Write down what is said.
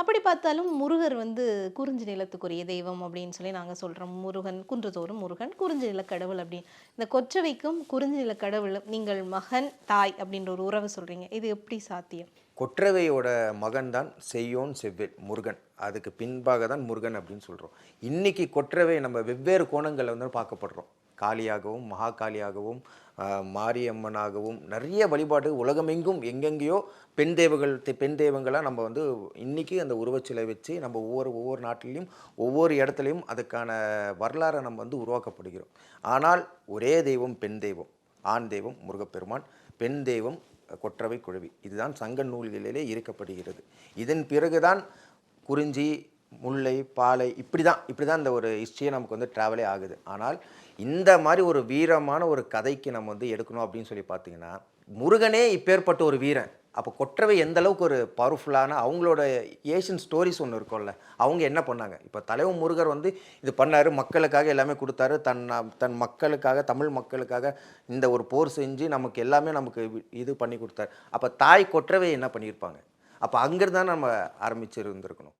அப்படி பார்த்தாலும் முருகர் வந்து குறிஞ்சி நிலத்துக்குரிய தெய்வம் அப்படின்னு சொல்லி நாங்கள் சொல்கிறோம் முருகன் குன்றதோறும் முருகன் குறிஞ்சி நிலக்கடவுள் அப்படின்னு. இந்த கொற்றவைக்கும் குறிஞ்சி நிலக்கடவுளும் நீங்கள் மகன் தாய் அப்படின்ற ஒரு உறவை சொல்கிறீங்க இது எப்படி சாத்தியம்? கொற்றவையோட மகன் தான் செய்யோன் செவ்வேல் முருகன். அதுக்கு பின்பாக தான் முருகன் அப்படின்னு சொல்கிறோம் இன்றைக்கி கொற்றவை நம்ம வெவ்வேறு கோணங்களில் வந்து பார்க்கப்படுறோம். காளியாகவும் மகாகாளியாகவும் மாரியம்மனாகவும் நிறைய வழிபாடு உலகமெங்கும் எங்கெங்கேயோ பெண் தெய்வங்கள் பெண் தெய்வங்களாக நம்ம வந்து இன்றைக்கி அந்த உருவச்சிலை வச்சு நம்ம ஒவ்வொரு ஒவ்வொரு நாட்டிலையும் ஒவ்வொரு இடத்துலையும் அதுக்கான வரலாறை நம்ம வந்து உருவாக்கப்படுகிறோம். ஆனால் ஒரே தெய்வம் பெண் தெய்வம் ஆண் தெய்வம் முருகப்பெருமான் பெண் தெய்வம் கொற்றவை குழவி. இதுதான் சங்க நூல்களிலே இருக்கப்படுகிறது. இதன் பிறகுதான் குறிஞ்சி முல்லை பாலை இப்படி தான் இப்படி தான் இந்த ஒரு ஹிஸ்ட்ரியை நமக்கு வந்து ட்ராவலே ஆகுது. ஆனால் இந்த மாதிரி ஒரு வீரமான ஒரு கதைக்கு நம்ம வந்து எடுக்கணும் அப்படின்னு சொல்லி பார்த்தீங்கன்னா முருகனே இப்பேற்பட்ட ஒரு வீரன். அப்போ கொற்றவை எந்த அளவுக்கு ஒரு பவர்ஃபுல்லான அவங்களோட ஏஷியன் ஸ்டோரிஸ் ஒன்று இருக்கும்ல அவங்க என்ன பண்ணாங்க? இப்போ தலைவன் முருகர் வந்து இது பண்ணார் மக்களுக்காக எல்லாமே கொடுத்தாரு. தன் தன் மக்களுக்காக தமிழ் மக்களுக்காக இந்த ஒரு போர் செஞ்சு நமக்கு எல்லாமே நமக்கு இது பண்ணி கொடுத்தாரு. அப்போ தாய் கொற்றவை என்ன பண்ணியிருப்பாங்க? அப்போ அங்கிருந்தான் நம்ம ஆரம்பிச்சிருந்துருக்கணும்.